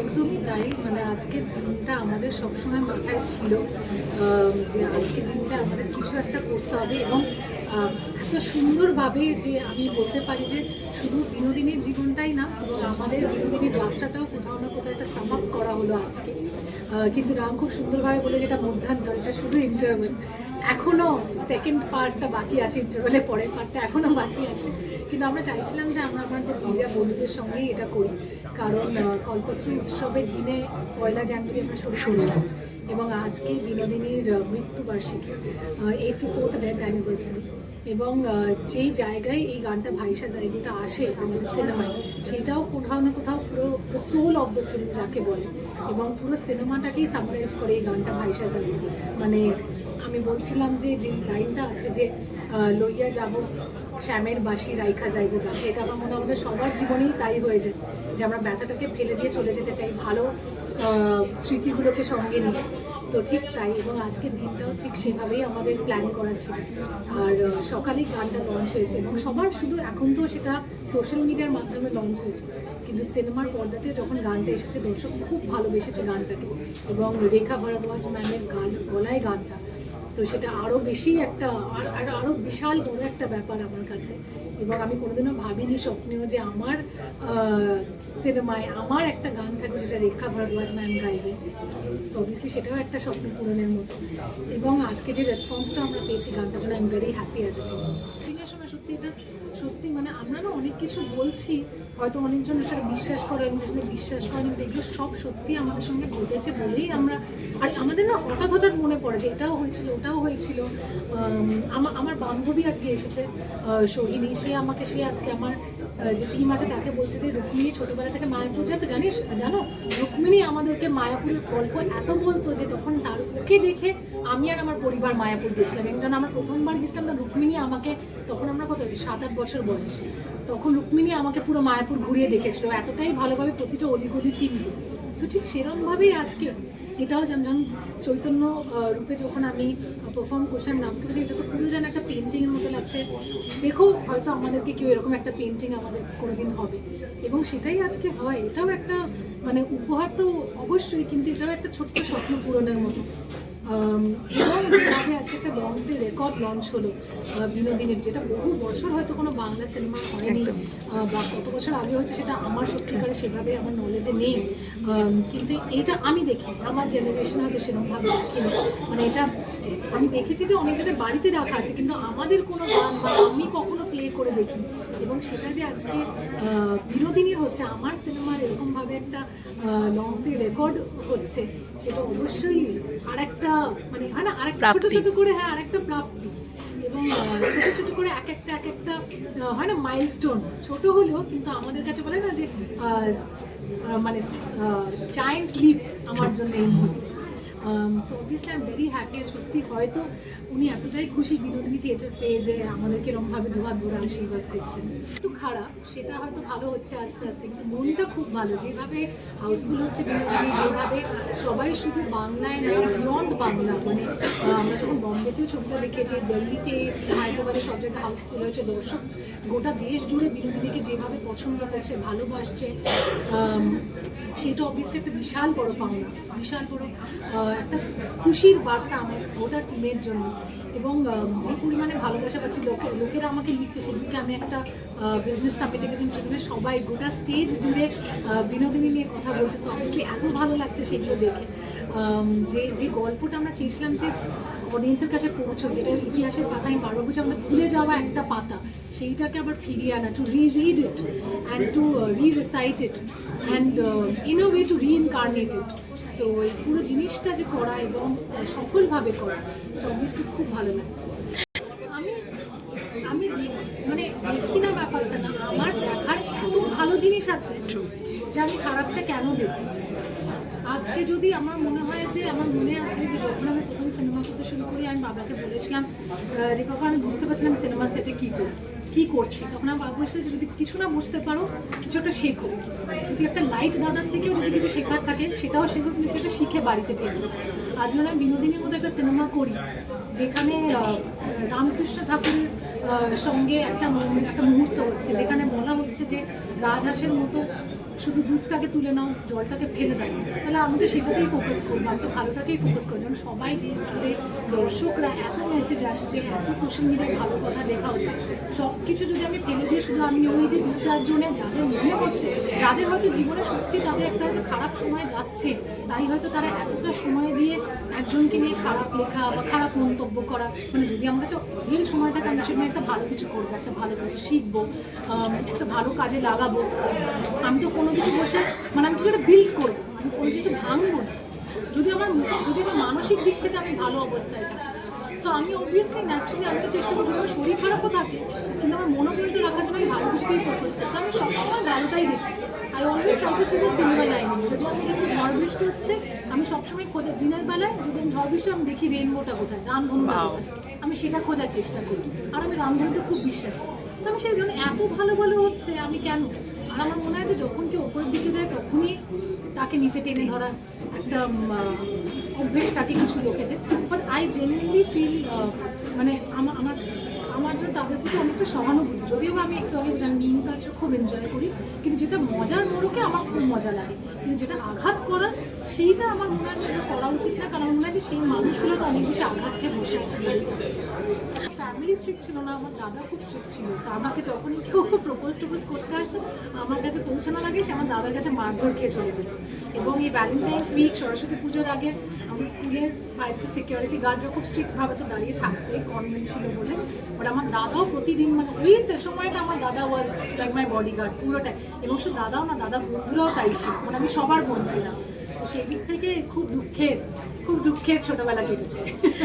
একদমই তাই। মানে আজকের দিনটা আমাদের সবসময় মাথায় ছিল যে আজকের দিনটা আমাদের কিছু একটা করতে হবে এবং এত সুন্দরভাবে যে আমি বলতে পারি যে শুধু বিনোদিনীর জীবনটাই না এবং আমাদের বিনোদিনীর যাত্রাটাও কোথাও না কোথাও একটা সাম আপ করা হলো আজকে। কিন্তু রাম খুব সুন্দরভাবে বলে যেটা মধ্যান্তর এটা শুধু ইন্টারভেল এখনও সেকেন্ড পার্টটা বাকি আছে ইন্টারভেলে পরের পার্টটা এখনও বাকি আছে। কিন্তু আমরা চাইছিলাম যে আমরা আমাদের পূজা বন্ধুদের সঙ্গেই এটা করি। কারণ কল্পত্রী উৎসবের দিনে পয়লা জানুয়ারি আমরা শুরু করেছিলাম এবং আজকে বিনোদিনীর মৃত্যুবার্ষিকী এইটি ফোর্থ ডেথ অ্যানিভার্সারি এবং যেই জায়গায় এই গানটা ভাইসা জায়গাটা আসে আমাদের সিনেমায়, সেটাও কোথাও না কোথাও পুরো the soul of the film যাকে বলে এবং পুরো সিনেমাটাকেই সামারাইজ করে এই গানটা ভাইসা জায়গা। মানে আমি বলছিলাম যে যে লাইনটা আছে যে লইয়া যাব, শ্যামের বাসি রাইখা যাইব গান এটা আমার মনে আমাদের সবার জীবনেই তাই হয়ে যায় যে আমরা ব্যথাটাকে ফেলে দিয়ে চলে যেতে চাই ভালো স্মৃতিগুলোকে সঙ্গে নিয়ে। তো ঠিক তাই এবং আজকের দিনটাও ঠিক সেভাবেই আমাদের প্ল্যান করা ছিল। আর আহ, সকালেই গানটা লঞ্চ হয়েছে এবং সবার শুধু এখন তো সেটা সোশ্যাল মিডিয়ার মাধ্যমে লঞ্চ হয়েছে। কিন্তু সিনেমার পর্দাতে যখন গানটা এসেছে দর্শক খুব ভালোবেসেছে গানটাকে। এবং রেখা ভরদ্বাজ ম্যামের গান গলায় গানটা। তো সেটা আরও বেশি একটা আর আর আরও বিশাল বড় একটা ব্যাপার আমার কাছে। এবং আমি কোনোদিনও ভাবিনি স্বপ্নেও যে আমার সিনেমায় আমার একটা গান থাকবে যেটা রেখা ভরদ্বাজ ম্যাম গাইবে। সো অবভিয়াসলি সেটাও একটা স্বপ্ন পূরণের মতো। এবং আজকে যে রেসপন্সটা আমরা পেয়েছি গানটার জন্য I am very happy as a দিনের সময় সত্যি এটা সত্যি মানে আমরা না অনেক কিছু বলছি হয়তো অনেকজন সেটা বিশ্বাস করে অনেকজনে বিশ্বাস করেন এগুলো সব সত্যি আমাদের সঙ্গে ঘটেছে বলেই আমরা আর আমাদের না হঠাৎ হঠাৎ মনে পড়ে যে এটাও হয়েছিল ওটাও হয়েছিল। আম, আমার বান্ধবী আজকে এসেছে সোহিনী সে আমাকে সে আজকে আমার যে টিম আছে তাকে বলছে যে, রুক্মিণী ছোটবেলা থেকে মায়াপুর যেত জানিস? জানো? রুক্মিণী আমাদেরকে মায়াপুরের গল্প এত বলতো যে তখন তার ওকে দেখে আমি আর আমার পরিবার মায়াপুর গেছিলাম। এবং যখন আমরা প্রথমবার গেছিলাম না রুক্মিণী আমাকে, তখন আমরা কত সাত, আট বছর বয়স, তখন রুক্মিণী আমাকে পুরো মায়াপুর ঘুরিয়ে দেখেছিল। এতটাই ভালোভাবে প্রতিটা অলিগলি চিনত। তো ঠিক সেরকমভাবেই আজকে এটাও যেমন চৈতন্য রূপে যখন আমি পারফর্ম করছিলাম, নাম করেছি, এটা তো পুরো যেন একটা পেন্টিংয়ের মতো লাগছে। দেখো, হয়তো আমাদেরকে কেউ এরকম একটা পেন্টিং আমাদের কোনোদিন হবে। এবং সেটাই আজকে হয়। এটাও একটা মানে উপহার তো অবশ্যই, কিন্তু এটাও একটা ছোট্ট স্বপ্ন পূরণের মতো। এবং যেভাবে আজকে একটা লঞ্চ রেকর্ড লঞ্চ হলো বিনোদিনীর যেটা বহু বছর হয়তো কোনো বাংলা সিনেমা হয়নি। বা কত বছর আগে হয়েছে সেটা আমার সত্যিকারে সেভাবে আমার নলেজে নেই। কিন্তু এটা আমি দেখি আমার জেনারেশন হয়তো সেরকমভাবে দেখিনি মানে এটা আমি দেখেছি যে অনেকজনের বাড়িতে রাখা আছে কিন্তু আমাদের কোনো গান বা আমি কখনো প্লে করে দেখিনি। এবং সেটা যে আজকে আহ, বিনোদিনীর হচ্ছে আমার সিনেমার এরকমভাবে একটা লং প্লে রেকর্ড হচ্ছে সেটা অবশ্যই আর একটা মানে হয় না আরেকটা ছোট ছোট করে হ্যাঁ আরেকটা প্রাপ্তি। এবং ছোট ছোট করে এক একটা এক একটা হয় না মাইলস্টোন ছোট হলেও কিন্তু আমাদের কাছে বলে না যে মানে জায়েন্ট লিপ আমার জন্য এই মুহূর্তে। So obviously I am very happy সত্যি হয়তো উনি এতটাই খুশি বিনোদিনী থিয়েটার পেয়ে যে আমাদেরকে এরমভাবে দুহাত ভরে আশীর্বাদ করছেন একটু খারাপ, সেটা হয়তো ভালো হচ্ছে আস্তে আস্তে, কিন্তু মনটা খুব ভালো। যেভাবে হাউসফুল হচ্ছে বিনোদিনী, যেভাবে সবাই শুধু বাংলায় না বিয়ন্ড বাংলা মানে আমরা যখন বম্বেতেও ছবিটা দেখেছি, দিল্লিতে, হায়দ্রাবাদে সব জায়গায় হাউসফুল হয়েছে দর্শক, গোটা দেশ জুড়ে বিনোদিনীকে যেভাবে পছন্দ করছে, ভালোবাসছে সেটা অবভিয়াসলি একটা বিশাল বড় পাওনা, বিশাল বড় একটা খুশির বার্তা আমার গোটা টিমের জন্য। এবং যে পরিমাণে ভালোবাসা পাচ্ছি, লোকে, লোকেরা আমাকে লিখছে সেদিনকে আমি একটা বিজনেস সামিটে গেছিলাম সেখানে সবাই গোটা স্টেজ জুড়ে বিনোদিনী নিয়ে কথা বলছে। তো অবভিয়াসলি এত ভালো লাগছে সেগুলো দেখে। যে যে গল্পটা আমরা চেয়েছিলাম যে অডিয়েন্সের কাছে পৌঁছক, যেটা ইতিহাসের পাতা আমি বারবার বলছি আমাদের ভুলে যাওয়া একটা পাতা, সেইটাকে আবার ফিরিয়ে আনা to re read it and to re recite it and in a way to reincarnate it so এই পুরো জিনিসটা যে করা এবং সফলভাবে করা সো অবভিয়াসলি খুব ভালো লাগছে। আমি আমি মানে দেখি না ব্যাপারটা না আমার দেখার এত ভালো জিনিস আছে। যে আমি খারাপটা কেন দেখি আজকে যদি আমার মনে হয় যে আমার মনে আছে যে যখন আমি প্রথম সিনেমা করতে শুরু করি আমি বাবাকে বলেছিলাম যে বাবা আমি বুঝতে পারছিলাম সিনেমা সেটে কী করি। কী করছি? তখন আমার বাবা বলছিল যদি কিছু না বুঝতে পারো, কিছু একটা শেখো। যদি একটা লাইট দাদার থেকেও যদি কিছু শেখার থাকে, সেটাও শেখো, কিন্তু সেটা শিখে বাড়িতে পেল আজ আমরা আমি বিনোদিনীর মতো একটা সিনেমা করি। যেখানে রামকৃষ্ণ ঠাকুরের সঙ্গে একটা একটা মুহূর্ত হচ্ছে, যেখানে বলা হচ্ছে যে রাজহাঁসের মতো শুধু দুধটাকে তুলে নাও, জলটাকে ফেলে দাও। তাহলে আমি তো সেটাতেই ফোকাস করব আমি তো ভালোটাকেই ফোকাস করব। যেমন সবাই দিন জুড়ে দর্শকরা এত মেসেজ আসছে, এত সোশ্যাল মিডিয়ায় ভালো কথা লেখা হচ্ছে। সব কিছু যদি আমি ফেলে দিয়ে শুধু আমি ওই যে দু চারজনে যাদের মনে হচ্ছে, যাদের হয়তো জীবনে সত্যি তাদের একটা হয়তো খারাপ সময় যাচ্ছে, তাই হয়তো তারা এতটা সময় দিয়ে একজনকে নিয়ে খারাপ লেখা বা খারাপ মন্তব্য করা মানে যদি আমার কাছে রিয়েল সময়টাকে আমি সেখানে একটা ভালো কিছু করব, একটা ভালো কিছু শিখব একটা ভালো কাজে লাগাবো। আমি তো কোনো কিছু বসে মানে আমি কিছু একটা বিল্ড করব, আমি কোনো কিছু ভাঙবো না। যদি আমার যদি আমার মানসিক দিক থেকে আমি ভালো অবস্থায় থাকি, তো আমি অবভিয়াসলি ন্যাচুরালি আমিও চেষ্টা করছি আমার শরীর খারাপও থাকে, কিন্তু আমার মনোবলটা রাখার জন্য আমি ভালো কিছুতেই ফোকাস করি। তো আমি সবসময় ভালোটাই দেখি। I always try to see the silver lining যদি আমি দেখি ঝড় বৃষ্টি হচ্ছে আমি সবসময় খোঁজে দিনের বেলায় যদি আমি ঝড় বৃষ্টি আমি দেখি রেনবোটা কোথায় রামধনুটা. কোথায় আমি সেটা খোঁজার চেষ্টা করি। আর আমি রামধনুতে খুব বিশ্বাসী। তো আমি সেই জন্য এত ভালো ভালো হচ্ছে আমি কেন? আর আমার মনে হয় যে যখন কেউ ওপরের দিকে যায় তখনই তাকে নিচে টেনে ধরা একটা অভ্যেস থাকে কিছু লোকেদের। বাট আই জেনুইনলি ফিল মানে আমার আমার আমার জন্য তাদের প্রতি অনেকটা সহানুভূতি। যদিও আমি একটু আগে আমি মিম কালচার খুব এনজয় করি, কিন্তু যেটা মজার মোড়কে আমার খুব মজা লাগে। কিন্তু যেটা আঘাত করার, সেইটা আমার মনে হয় সেটা করা উচিত না, কারণ মনে হয় যে সেই মানুষগুলো তো অনেক বেশি আঘাত খেয়ে বসে আছে। ফ্যামিলি স্ট্রিক্ট ছিল না, আমার দাদা খুব স্ট্রিক্ট ছিল। আমাকে যখনই কেউ প্রপোজ টপোজ করতে আসতো, আমার কাছে পৌঁছানোর আগে সে আমার দাদার কাছে মারধর খেয়ে চলে যেত। এবং এই ভ্যালেন্টাইন্স উইক সরস্বতী পুজোর আগে আমাদের স্কুলের বাড়িতে সিকিউরিটি গার্ডরা খুব স্ট্রিক্টভাবে তো দাঁড়িয়ে থাকতে কনভেন্ট ছিল বলে। বাট আমার দাদাও প্রতিদিন মানে ওই সময়টা আমার দাদা was like my bodyguard পুরোটাই। এবং শুধু দাদাও না, দাদা বন্ধুরাও তাই ছিল। মানে আমি সবার বোন ছিলাম। তো সেই দিক থেকে খুব দুঃখের খুব দুঃখের ছোটবেলা কেটেছে।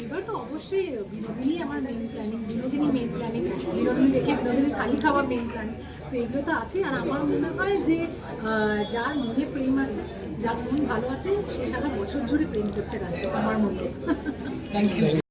এবার তো অবশ্যই বিনোদিনী আমার main planning Binodini main planning Binodini দেখে বিনোদিনী থালি খাওয়া মেন প্ল্যানিং তো এগুলো তো আছে, আর আমার মনে হয় যে যার মনে প্রেম আছে, যার মন ভালো আছে, সে সারা বছর জুড়ে প্রেম করতে রাজি, আমার মতো। Thank you